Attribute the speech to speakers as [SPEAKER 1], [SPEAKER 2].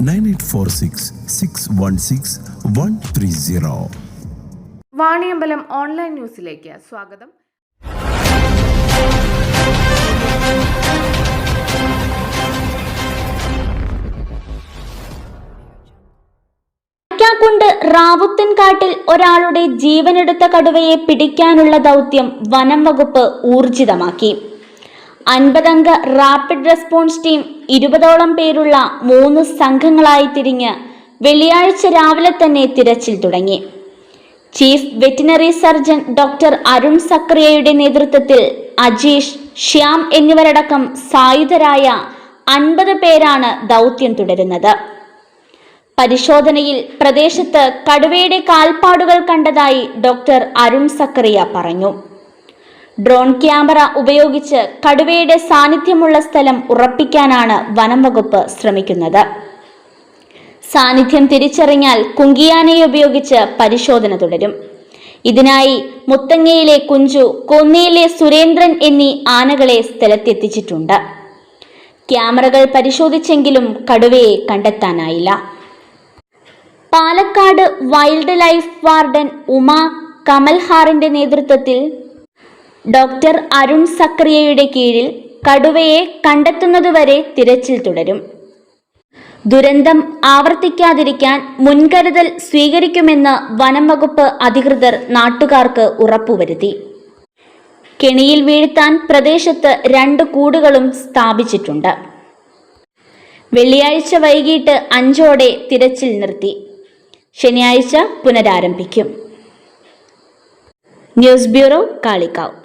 [SPEAKER 1] Nine eight four six six one six one three zero.
[SPEAKER 2] Vaniyambalam online ന്യൂസിലേക്ക് സ്വാഗതം.
[SPEAKER 3] കൊണ്ട് റാവുത്തൻകാട്ടിൽ ഒരാളുടെ ജീവനെടുത്ത കടുവയെ പിടിക്കാനുള്ള ദൗത്യം വനം വകുപ്പ് ഊർജിതമാക്കി. അൻപതംഗ റാപ്പിഡ് റെസ്പോൺസ് ടീം ഇരുപതോളം പേരുള്ള മൂന്ന് സംഘങ്ങളായി തിരിഞ്ഞ് വെള്ളിയാഴ്ച രാവിലെ തന്നെ തിരച്ചിൽ തുടങ്ങി. Chief veterinary surgeon doctor Arun സക്രിയയുടെ നേതൃത്വത്തിൽ അജീഷ് ശ്യാം എന്നിവരടക്കം സായുധരായ അൻപത് പേരാണ് ദൗത്യം തുടരുന്നത്. പരിശോധനയിൽ പ്രദേശത്ത് കടുവയുടെ കാൽപ്പാടുകൾ കണ്ടതായി ഡോക്ടർ അരുൺ സക്രിയ പറഞ്ഞു. ഡ്രോൺ ക്യാമറ ഉപയോഗിച്ച് കടുവയുടെ സാന്നിധ്യമുള്ള സ്ഥലം ഉറപ്പിക്കാനാണ് വനം വകുപ്പ് ശ്രമിക്കുന്നത്. സാന്നിധ്യം തിരിച്ചറിഞ്ഞാൽ കുങ്കിയാനയെ ഉപയോഗിച്ച് പരിശോധന തുടരും. ഇതിനായി മുത്തങ്ങയിലെ കുഞ്ചു കൊന്നിയിലെ സുരേന്ദ്രൻ എന്നീ ആനകളെ സ്ഥലത്തെത്തിച്ചിട്ടുണ്ട്. ക്യാമറകൾ പരിശോധിച്ചെങ്കിലും കടുവയെ കണ്ടെത്താനായില്ല. Palakkad wildlife warden Uma കമൽഹാറിന്റെ നേതൃത്വത്തിൽ ഡോക്ടർ അരുൺ സക്രിയയുടെ കീഴിൽ കടുവയെ കണ്ടെത്തുന്നതുവരെ തിരച്ചിൽ തുടരും. ദുരന്തം ആവർത്തിക്കാതിരിക്കാൻ മുൻകരുതൽ സ്വീകരിക്കുമെന്ന് വനം വകുപ്പ് അധികൃതർ നാട്ടുകാർക്ക് ഉറപ്പുവരുത്തി. കെണിയിൽ വീഴ്ത്താൻ പ്രദേശത്ത് രണ്ട് കൂടുകളും സ്ഥാപിച്ചിട്ടുണ്ട്. വെള്ളിയാഴ്ച വൈകിട്ട് അഞ്ചോടെ തിരച്ചിൽ നിർത്തി. ശനിയാഴ്ച പുനരാരംഭിക്കും. News bureau Kalikavu